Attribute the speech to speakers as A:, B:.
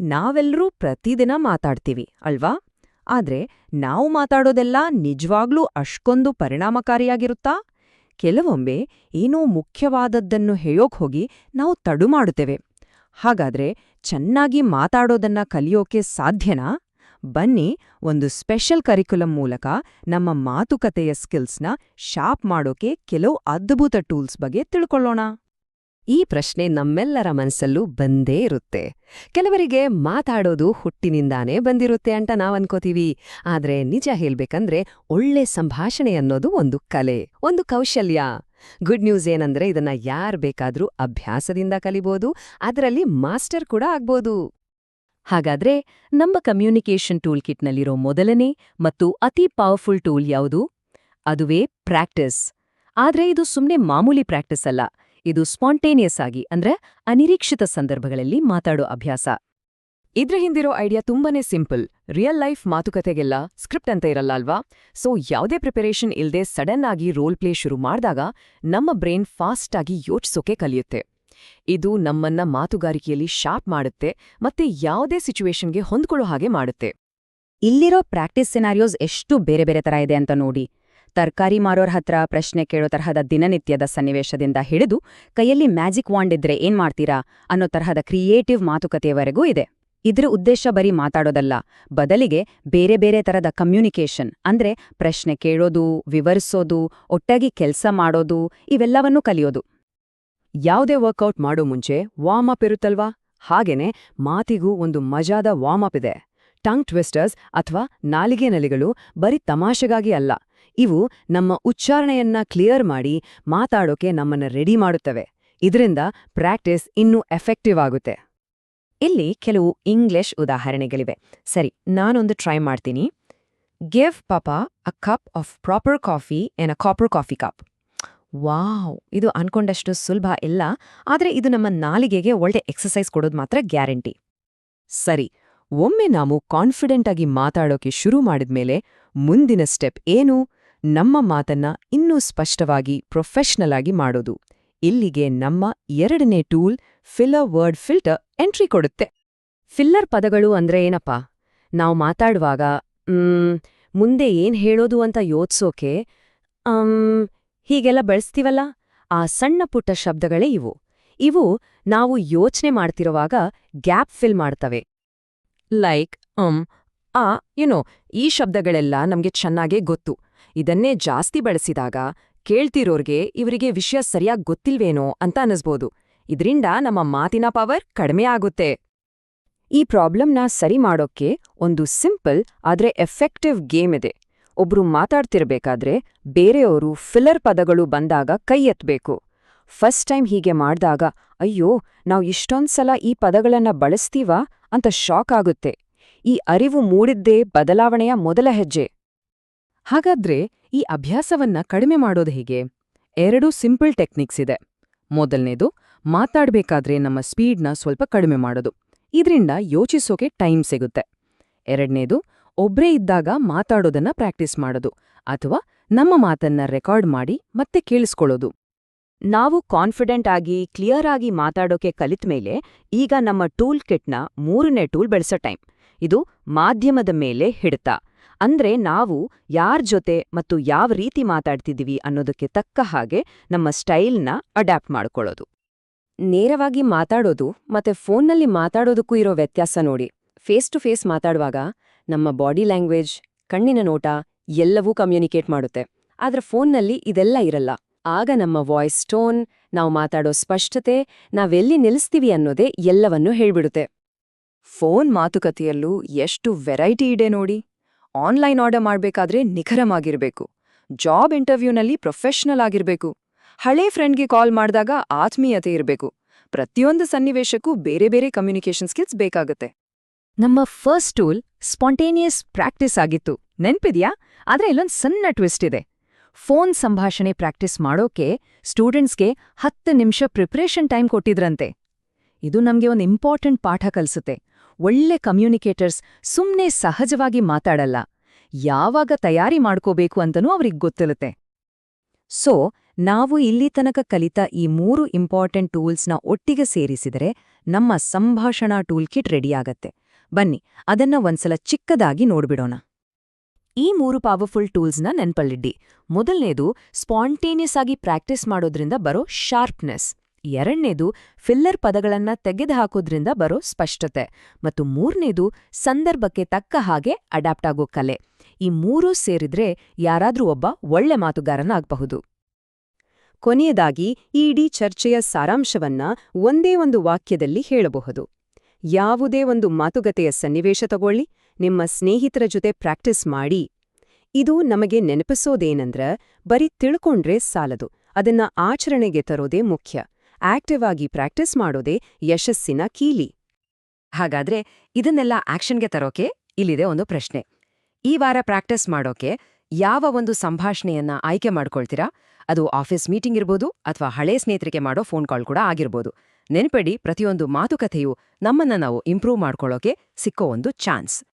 A: ನಾವೆಲ್ಲರೂ ಪ್ರತಿದಿನ ಮಾತಾಡ್ತೀವಿ, ಅಲ್ವಾ? ಆದ್ರೆ ನಾವು ಮಾತಾಡೋದೆಲ್ಲ ನಿಜವಾಗ್ಲೂ ಅಷ್ಟೊಂದು ಪರಿಣಾಮಕಾರಿಯಾಗಿರುತ್ತಾ? ಕೆಲವೊಮ್ಮೆ ಏನೋ ಮುಖ್ಯವಾದದ್ದನ್ನು ಹೇಳೋಕ್ ಹೋಗಿ ನಾವು ತಡು ಮಾಡುತ್ತೇವೆ. ಹಾಗಾದ್ರೆ ಚೆನ್ನಾಗಿ ಮಾತಾಡೋದನ್ನ ಕಲಿಯೋಕೆ ಸಾಧ್ಯನಾ? ಬನ್ನಿ, ಒಂದು ಸ್ಪೆಷಲ್ ಕರಿಕ್ಯುಲಂ ಮೂಲಕ ನಮ್ಮ ಮಾತುಕತೆಯ ಸ್ಕಿಲ್ಸ್ನ ಶಾರ್ಪ್ ಮಾಡೋಕೆ ಕೆಲವು ಅದ್ಭುತ ಟೂಲ್ಸ್ ಬಗ್ಗೆ ತಿಳ್ಕೊಳ್ಳೋಣ.
B: ಈ ಪ್ರಶ್ನೆ ನಮ್ಮೆಲ್ಲರ ಮನಸ್ಸಲ್ಲೂ ಬಂದೇ ಇರುತ್ತೆ. ಕೆಲವರಿಗೆ ಮಾತಾಡೋದು ಹುಟ್ಟಿನಿಂದಾನೇ ಬಂದಿರುತ್ತೆ ಅಂತ ನಾವು ಅನ್ಕೋತೀವಿ. ಆದ್ರೆ ನಿಜ ಹೇಳ್ಬೇಕಂದ್ರೆ ಒಳ್ಳೆ ಸಂಭಾಷಣೆ ಅನ್ನೋದು ಒಂದು ಕಲೆ, ಒಂದು ಕೌಶಲ್ಯ. ಗುಡ್ ನ್ಯೂಸ್ ಏನಂದ್ರೆ ಇದನ್ನ ಯಾರ್ ಬೇಕಾದ್ರೂ ಅಭ್ಯಾಸದಿಂದ ಕಲಿಬೋದು, ಅದರಲ್ಲಿ ಮಾಸ್ಟರ್ ಕೂಡ ಆಗ್ಬೋದು. ಹಾಗಾದ್ರೆ ನಮ್ಮ ಕಮ್ಯುನಿಕೇಷನ್ ಟೂಲ್ ಕಿಟ್ನಲ್ಲಿರೋ ಮೊದಲನೇ ಮತ್ತು ಅತಿ ಪವರ್ಫುಲ್ ಟೂಲ್ ಯಾವುದು? ಅದುವೇ ಪ್ರಾಕ್ಟೀಸ್. ಆದ್ರೆ ಇದು ಸುಮ್ನೆ ಮಾಮೂಲಿ ಪ್ರಾಕ್ಟೀಸ್ ಅಲ್ಲ. ಇದು ಸ್ಪಾಂಟೇನಿಯಸ್ ಆಗಿ, ಅಂದ್ರೆ ಅನಿರೀಕ್ಷಿತ ಸಂದರ್ಭಗಳಲ್ಲಿ ಮಾತಾಡೋ ಅಭ್ಯಾಸ.
A: ಇದ್ರ ಹಿಂದಿರೋ ಐಡಿಯಾ ತುಂಬಾನೇ ಸಿಂಪಲ್. ರಿಯಲ್ ಲೈಫ್ ಮಾತುಕತೆಗೆಲ್ಲ ಸ್ಕ್ರಿಪ್ಟ್ ಅಂತ ಇರಲ್ಲ ಅಲ್ವಾ? ಸೊ, ಯಾವುದೇ ಪ್ರಿಪರೇಷನ್ ಇಲ್ಲದೆ ಸಡನ್ ಆಗಿ ರೋಲ್ ಪ್ಲೇ ಶುರು ಮಾಡಿದಾಗ ನಮ್ಮ ಬ್ರೈನ್ ಫಾಸ್ಟ್ ಆಗಿ ಯೋಚಿಸೋಕೆ ಕಲಿಯುತ್ತೆ. ಇದು ನಮ್ಮನ್ನ ಮಾತುಗಾರಿಕೆಯಲ್ಲಿ ಶಾರ್ಪ್ ಮಾಡುತ್ತೆ ಮತ್ತೆ ಯಾವುದೇ ಸಿಚುವೇಶನ್ಗೆ ಹೊಂದ್ಕೊಳ್ಳೋ ಹಾಗೆ ಮಾಡುತ್ತೆ.
C: ಇಲ್ಲಿರೋ ಪ್ರಾಕ್ಟೀಸ್ ಸಿನಾರಿಯೋಸ್ ಎಷ್ಟು ಬೇರೆ ಬೇರೆ ತರ ಇದೆ ಅಂತ ನೋಡಿ. ತರ್ಕಾರಿ ಮಾರೋರ್ ಹತ್ರ ಪ್ರಶ್ನೆ ಕೇಳೋ ತರಹದ ದಿನನಿತ್ಯದ ಸನ್ನಿವೇಶದಿಂದ ಹಿಡಿದು ಕೈಯಲ್ಲಿ ಮ್ಯಾಜಿಕ್ ವಾಂಡ್ ಇದ್ರೆ ಏನ್ ಮಾಡ್ತೀರಾ ಅನ್ನೋ ತರಹದ ಕ್ರಿಯೇಟಿವ್ ಮಾತುಕತೆಯವರೆಗೂ ಇದೆ. ಇದ್ರ ಉದ್ದೇಶ ಬರೀ ಮಾತಾಡೋದಲ್ಲ, ಬದಲಿಗೆ ಬೇರೆ ಬೇರೆ ತರದ ಕಮ್ಯುನಿಕೇಷನ್ ಅಂದ್ರೆ ಪ್ರಶ್ನೆ ಕೇಳೋದು, ವಿವರಿಸೋದು, ಒಟ್ಟಾಗಿ ಕೆಲಸ ಮಾಡೋದು, ಇವೆಲ್ಲವನ್ನೂ ಕಲಿಯೋದು.
A: ಯಾವುದೇ ವರ್ಕೌಟ್ ಮಾಡೋ ಮುಂಚೆ ವಾರ್ಮ್ ಅಪ್ ಇರುತ್ತಲ್ವಾ? ಹಾಗೇನೆ ಮಾತಿಗೂ ಒಂದು ಮಜಾದ ವಾರ್ಮ್ ಅಪ್ ಇದೆ. ಟಂಗ್ ಟ್ವಿಸ್ಟರ್ಸ್ ಅಥವಾ ನಾಲಿಗೆ ನಲಿಗಳು ಬರೀ ತಮಾಷೆಗಾಗಿ ಅಲ್ಲ ಇವು ನಮ್ಮ ಉಚ್ಚಾರಣೆಯನ್ನ ಕ್ಲಿಯರ್ ಮಾಡಿ ಮಾತಾಡೋಕೆ ನಮ್ಮನ್ನ ರೆಡಿ ಮಾಡುತ್ತವೆ. ಇದರಿಂದ ಪ್ರಾಕ್ಟೀಸ್ ಇನ್ನೂ ಎಫೆಕ್ಟಿವ್ ಆಗುತ್ತೆ.
B: ಇಲ್ಲಿ ಕೆಲವು ಇಂಗ್ಲಿಷ್ ಉದಾಹರಣೆಗಳಿವೆ. ಸರಿ, ನಾನೊಂದು ಟ್ರೈ ಮಾಡ್ತೀನಿ. Give papa a cup of proper coffee in a copper coffee cup wow, ಇದು ಅನ್ಕೊಂಡಷ್ಟು ಸುಲಭ ಇಲ್ಲ, ಆದ್ರೆ ಇದು ನಮ್ಮ ನಾಲಿಗೆಗೆ ಒಳ್ಳೆ ಎಕ್ಸಸೈಸ್ ಕೊಡೋದು ಮಾತ್ರ ಗ್ಯಾರಂಟಿ.
A: ಸರಿ, ಒಮ್ಮೆ ನಾವು ಕಾನ್ಫಿಡೆಂಟ್ ಆಗಿ ಮಾತಾಡೋಕೆ ಶುರು ಮಾಡಿದ್ಮೇಲೆ ಮುಂದಿನ ಸ್ಟೆಪ್ ಏನು? ನಮ್ಮ ಮಾತನ್ನ ಇನ್ನೂ ಸ್ಪಷ್ಟವಾಗಿ ಪ್ರೊಫೆಷನಲ್ ಆಗಿ ಮಾಡೋದು. ಇಲ್ಲಿಗೆ ನಮ್ಮ ಎರಡನೇ tool filler word filter entry ಕೊಡುತ್ತೆ.
B: ಫಿಲ್ಲರ್ ಪದಗಳು ಅಂದ್ರೆ ಏನಪ್ಪ? ನಾವು ಮಾತಾಡುವಾಗ ಮುಂದೆ ಏನ್ ಹೇಳೋದು ಅಂತ ಯೋಚಿಸೋಕೆ ಹೀಗೆಲ್ಲ ಬಳಸ್ತೀವಲ್ಲ? ಆ ಸಣ್ಣ ಪುಟ್ಟ ಶಬ್ದಗಳೇ ಇವು. ಇವು ನಾವು ಯೋಚನೆ ಮಾಡ್ತಿರುವಾಗ ಗ್ಯಾಪ್ ಫಿಲ್ ಮಾಡ್ತವೆ.
A: ಲೈಕ್ ಅಮ್ ಆ ಯುನೋ ಈ ಶಬ್ದಗಳೆಲ್ಲ ನಮ್ಗೆ ಚೆನ್ನಾಗೇ ಗೊತ್ತು. ಇದನ್ನೇ ಜಾಸ್ತಿ ಬಳಸಿದಾಗ ಕೇಳ್ತಿರೋರ್ಗೆ ಇವರಿಗೆ ವಿಷಯ ಸರಿಯಾಗಿ ಗೊತ್ತಿಲ್ವೇನೋ ಅಂತ ಅನಿಸ್ಬೋದು. ಇದ್ರಿಂದ ನಮ್ಮ ಮಾತಿನ ಪವರ್ ಕಡಿಮೆ ಆಗುತ್ತೆ. ಈ ಪ್ರಾಬ್ಲಮ್ನ ಸರಿ ಮಾಡೋಕ್ಕೆ ಒಂದು ಸಿಂಪಲ್ ಆದ್ರೆ ಎಫೆಕ್ಟಿವ್ ಗೇಮ್ ಇದೆ. ಒಬ್ರು ಮಾತಾಡ್ತಿರ್ಬೇಕಾದ್ರೆ ಬೇರೆಯವರು ಫಿಲ್ಲರ್ ಪದಗಳು ಬಂದಾಗ ಕೈ ಎತ್ತಬೇಕು ಫಸ್ಟ್ ಟೈಮ್ ಹೀಗೆ ಮಾಡ್ದಾಗ, ಅಯ್ಯೋ, ನಾವು ಇಷ್ಟೊಂದ್ಸಲ ಈ ಪದಗಳನ್ನ ಬಳಸ್ತೀವಾ? ಅಂತ ಶಾಕ್ ಆಗುತ್ತೆ. ಈ ಅರಿವು ಮೂಡಿದ್ದೇ ಬದಲಾವಣೆಯ ಮೊದಲ ಹೆಜ್ಜೆ. ಹಾಗಾದ್ರೆ ಈ ಅಭ್ಯಾಸವನ್ನ ಕಡಿಮೆ ಮಾಡೋದು ಹೇಗೆ? ಎರಡು ಸಿಂಪಲ್ ಟೆಕ್ನಿಕ್ಸ್ ಇದೆ. ಮೊದಲನೇದು, ಮಾತಾಡ್ಬೇಕಾದ್ರೆ ನಮ್ಮ ಸ್ಪೀಡ್ನ ಸ್ವಲ್ಪ ಕಡಿಮೆ ಮಾಡೋದು. ಇದರಿಂದ ಯೋಚಿಸೋಕೆ ಟೈಮ್ ಸಿಗುತ್ತೆ. ಎರಡನೇದು, ಒಬ್ರೇ ಇದ್ದಾಗ ಮಾತಾಡೋದನ್ನ ಪ್ರಾಕ್ಟೀಸ್ ಮಾಡೋದು ಅಥವಾ ನಮ್ಮ ಮಾತನ್ನ ರೆಕಾರ್ಡ್ ಮಾಡಿ ಮತ್ತೆ ಕೇಳಿಸ್ಕೊಳ್ಳೋದು. ನಾವು ಕಾನ್ಫಿಡೆಂಟ್ ಆಗಿ, ಕ್ಲಿಯರ್ ಆಗಿ ಮಾತಾಡೋಕೆ ಕಲಿತ್ಮೇಲೆ ಈಗ ನಮ್ಮ ಟೂಲ್ ಕಿಟ್ನ ಮೂರನೇ ಟೂಲ್ ಬೆಳೆಸೋ ಟೈಮ್. ಇದು ಮಾಧ್ಯಮದ ಮೇಲೆ ಹಿಡಿತ. ಅಂದ್ರೆ ನಾವು ಯಾರ್ ಜೊತೆ ಮತ್ತು ಯಾವ ರೀತಿ ಮಾತಾಡ್ತಿದ್ದೀವಿ ಅನ್ನೋದಕ್ಕೆ ತಕ್ಕ ಹಾಗೆ ನಮ್ಮ ಸ್ಟೈಲ್ನ ಅಡ್ಯಾಪ್ಟ್ ಮಾಡ್ಕೊಳ್ಳೋದು.
B: ನೇರವಾಗಿ ಮಾತಾಡೋದು ಮತ್ತೆ ಫೋನ್ನಲ್ಲಿ ಮಾತಾಡೋದಕ್ಕೂ ಇರೋ ವ್ಯತ್ಯಾಸ ನೋಡಿ. ಫೇಸ್ ಟು ಫೇಸ್ ಮಾತಾಡುವಾಗ ನಮ್ಮ ಬಾಡಿ ಲ್ಯಾಂಗ್ವೇಜ್, ಕಣ್ಣಿನ ನೋಟ ಎಲ್ಲವೂ ಕಮ್ಯುನಿಕೇಟ್ ಮಾಡುತ್ತೆ. ಆದ್ರೆ ಫೋನ್ನಲ್ಲಿ ಇದೆಲ್ಲ ಇರಲ್ಲ. ಆಗ ನಮ್ಮ ವಾಯ್ಸ್ ಟೋನ್, ನಾವು ಮಾತಾಡೋ ಸ್ಪಷ್ಟತೆ, ನಾವೆಲ್ಲಿ ನಿಲ್ಲಿಸ್ತೀವಿ ಅನ್ನೋದೇ ಎಲ್ಲವನ್ನೂ ಹೇಳ್ಬಿಡುತ್ತೆ.
A: ಫೋನ್ ಮಾತುಕತೆಯಲ್ಲೂ ಎಷ್ಟು ವೆರೈಟಿ ಇದೆ ನೋಡಿ. ಆನ್ಲೈನ್ ಆರ್ಡರ್ ಮಾಡಬೇಕಾದ್ರೆ ನಿಖರಮಾಗಿರಬೇಕು ಜಾಬ್ ಇಂಟರ್ವ್ಯೂನಲ್ಲಿ ಪ್ರೊಫೆಷನಲ್ ಆಗಿರ್ಬೇಕು. ಹಳೇ ಫ್ರೆಂಡ್ಗೆ ಕಾಲ್ ಮಾಡಿದಾಗ ಆತ್ಮೀಯತೆ ಇರಬೇಕು. ಪ್ರತಿಯೊಂದು ಸನ್ನಿವೇಶಕ್ಕೂ ಬೇರೆ ಬೇರೆ ಕಮ್ಯುನಿಕೇಷನ್ ಸ್ಕಿಲ್ಸ್ ಬೇಕಾಗುತ್ತೆ. ನಮ್ಮ ಫಸ್ಟ್ ಟೂಲ್ ಸ್ಪಾಂಟೇನಿಯಸ್ ಪ್ರಾಕ್ಟೀಸ್ ಆಗಿತ್ತು. ನೆನ್ಪಿದ್ಯಾ? ಆದ್ರೆ ಇಲ್ಲೊಂದು ಸಣ್ಣ ಟ್ವಿಸ್ಟ್ ಇದೆ. ಫೋನ್ ಸಂಭಾಷಣೆ ಪ್ರಾಕ್ಟೀಸ್ ಮಾಡೋಕೆ ಸ್ಟೂಡೆಂಟ್ಸ್ಗೆ ಹತ್ತು ನಿಮಿಷ ಪ್ರಿಪ್ರೇಷನ್ ಟೈಮ್ ಕೊಟ್ಟಿದ್ರಂತೆ. ಇದು ನಮಗೆ ಒಂದು ಇಂಪಾರ್ಟೆಂಟ್ ಪಾಠ ಕಲಿಸುತ್ತೆ. ಒಳ್ಳೆ ಕಮ್ಯುನಿಕೇಟರ್ಸ್ ಸುಮ್ಮನೆ ಸಹಜವಾಗಿ ಮಾತಾಡಲ್ಲ. ಯಾವಾಗ ತಯಾರಿ ಮಾಡ್ಕೋಬೇಕು ಅಂತನೂ ಅವ್ರಿಗೆ ಗೊತ್ತಿರುತ್ತೆ. ಸೊ, ನಾವು ಇಲ್ಲಿ ತನಕ ಕಲಿತ ಈ ಮೂರು ಇಂಪಾರ್ಟೆಂಟ್ ಟೂಲ್ಸ್ನ ಒಟ್ಟಿಗೆ ಸೇರಿಸಿದರೆ
C: ನಮ್ಮ ಸಂಭಾಷಣಾ ಟೂಲ್ ಕಿಟ್ ರೆಡಿಯಾಗತ್ತೆ. ಬನ್ನಿ, ಅದನ್ನ ಒಂದ್ಸಲ ಚಿಕ್ಕದಾಗಿ ನೋಡ್ಬಿಡೋಣ. ಈ ಮೂರು ಪವರ್ಫುಲ್ ಟೂಲ್ಸ್ನ ನೆನ್ಪಲ್ಲಿಡ್ಡಿ ಮೊದಲನೇದು ಸ್ಪಾಂಟೇನಿಯಸ್ ಆಗಿ ಪ್ರಾಕ್ಟೀಸ್ ಮಾಡೋದ್ರಿಂದ ಬರೋ ಶಾರ್ಪ್ನೆಸ್. ಎರಡನೇದು ಫಿಲ್ಲರ್ ಪದಗಳನ್ನ ತೆಗೆದುಹಾಕೋದ್ರಿಂದ ಬರೋ ಸ್ಪಷ್ಟತೆ ಮತ್ತು ಮೂರನೇದು ಸಂದರ್ಭಕ್ಕೆ ತಕ್ಕ ಹಾಗೆ ಅಡಾಪ್ಟ್ ಆಗೋ ಕಲೆ. ಈ ಮೂರೂ ಸೇರಿದ್ರೆ ಯಾರಾದ್ರೂ ಒಬ್ಬ ಒಳ್ಳೆ ಮಾತುಗಾರನಾಗಬಹುದು ಕೊನೆಯದಾಗಿ ಈ ಇಡೀ ಚರ್ಚೆಯ ಸಾರಾಂಶವನ್ನ ಒಂದೇ ಒಂದು ವಾಕ್ಯದಲ್ಲಿ ಹೇಳಬಹುದು. ಯಾವುದೇ ಒಂದು ಮಾತುಕತೆಯ ಸನ್ನಿವೇಶ ತಗೊಳ್ಳಿ, ನಿಮ್ಮ ಸ್ನೇಹಿತರ ಜೊತೆ ಪ್ರಾಕ್ಟೀಸ್ ಮಾಡಿ. ಇದು ನಮಗೆ ನೆನಪಿಸೋದೇನಂದ್ರ ಬರೀ ತಿಳ್ಕೊಂಡ್ರೆ ಸಾಲದು, ಅದನ್ನ ಆಚರಣೆಗೆ ತರೋದೇ ಮುಖ್ಯ. ಆಕ್ಟಿವ್ ಆಗಿ ಪ್ರಾಕ್ಟೀಸ್ ಮಾಡೋದೇ ಯಶಸ್ಸಿನ ಕೀಲಿ.
B: ಹಾಗಾದ್ರೆ ಇದನ್ನೆಲ್ಲ ಆಕ್ಷನ್ಗೆ ತರೋಕೆ ಇಲ್ಲಿದೆ ಒಂದು ಪ್ರಶ್ನೆ. ಈ ವಾರ ಪ್ರಾಕ್ಟೀಸ್ ಮಾಡೋಕೆ ಯಾವ ಒಂದು ಸಂಭಾಷಣೆಯನ್ನ ಆಯ್ಕೆ ಮಾಡ್ಕೊಳ್ತೀರಾ? ಅದು ಆಫೀಸ್ ಮೀಟಿಂಗ್ ಇರ್ಬೋದು ಅಥವಾ ಹಳೆ ಸ್ನೇಹಿತರಿಗೆ ಮಾಡೋ ಫೋನ್ ಕಾಲ್ ಕೂಡ ಆಗಿರ್ಬೋದು. ನೆನಪಡಿ ಪ್ರತಿಯೊಂದು ಮಾತುಕತೆಯು ನಮ್ಮನ್ನ ನಾವು ಇಂಪ್ರೂವ್ ಮಾಡ್ಕೊಳ್ಳೋಕೆ ಸಿಕ್ಕೋ ಒಂದು ಚಾನ್ಸ್.